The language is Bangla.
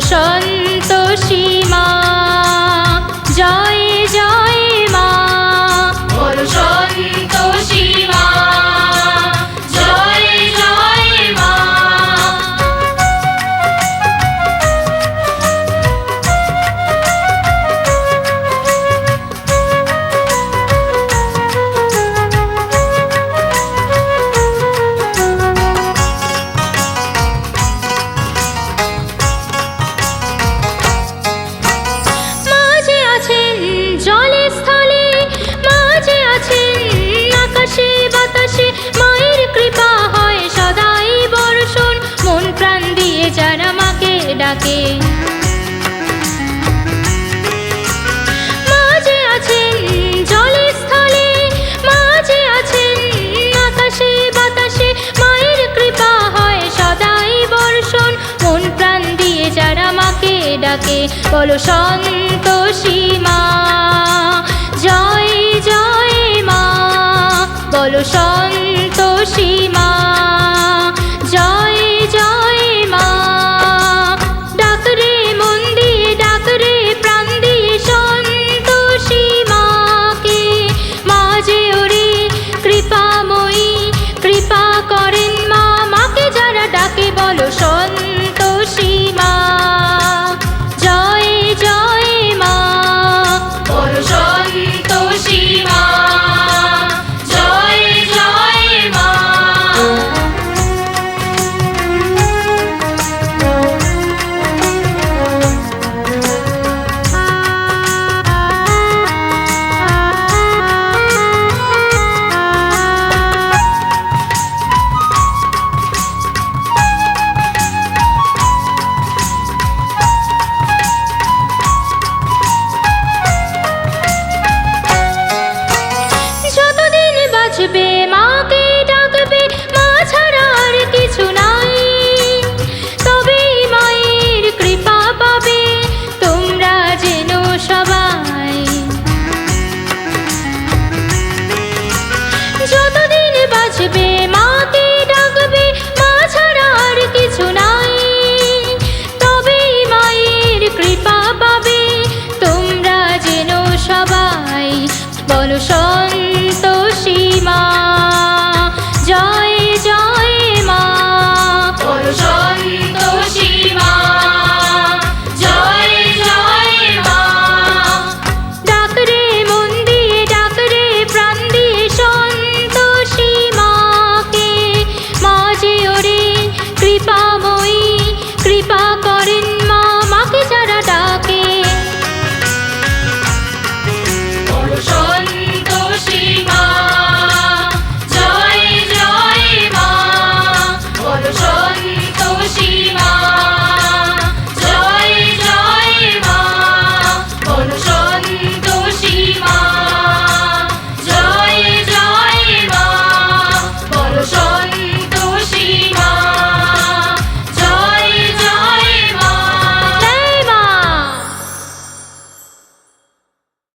সন বলো সন্তোষী মা জয় জয় মা। বলো সন্তোষী মা বলো